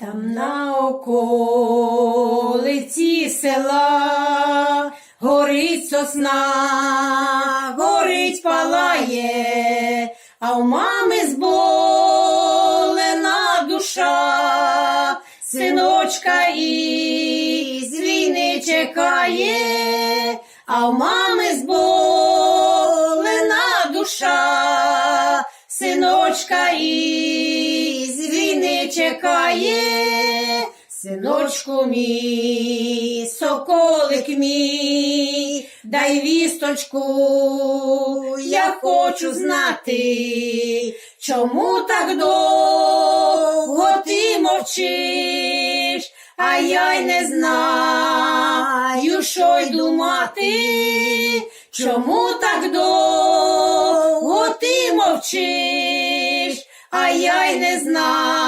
Там на околиці села горить сосна, горить палає, а в мами зболена душа, синочка із війни чекає, а в мами зболена душа, синочка із війни чекає, синочку мій, соколик мій, дай вісточку, я хочу знати, чому так довго ти мовчиш, а я й не знаю, що й думати, чому так довго ти мовчиш, а я й не знаю,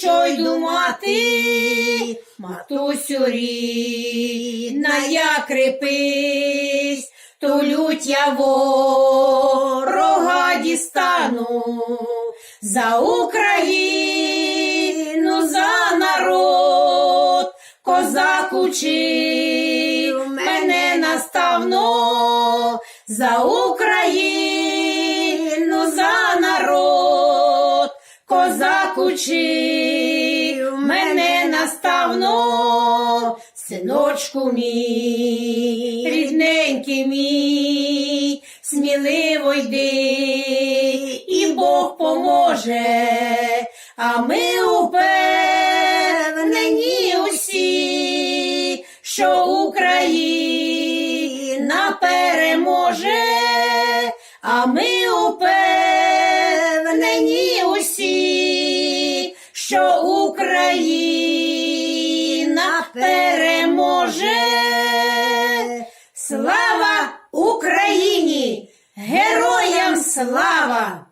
що й думати. Матусю рідна, я крепись, то лють я ворога дістану за Україну, за народ, козак учив мене наставно за Україну, козак учив мене наставно, синочку мій, рідненький мій, сміливо йди, і Бог поможе, а ми упевнені усі, що Україна переможе, а ми що Україна переможе. Слава Україні! Героям слава!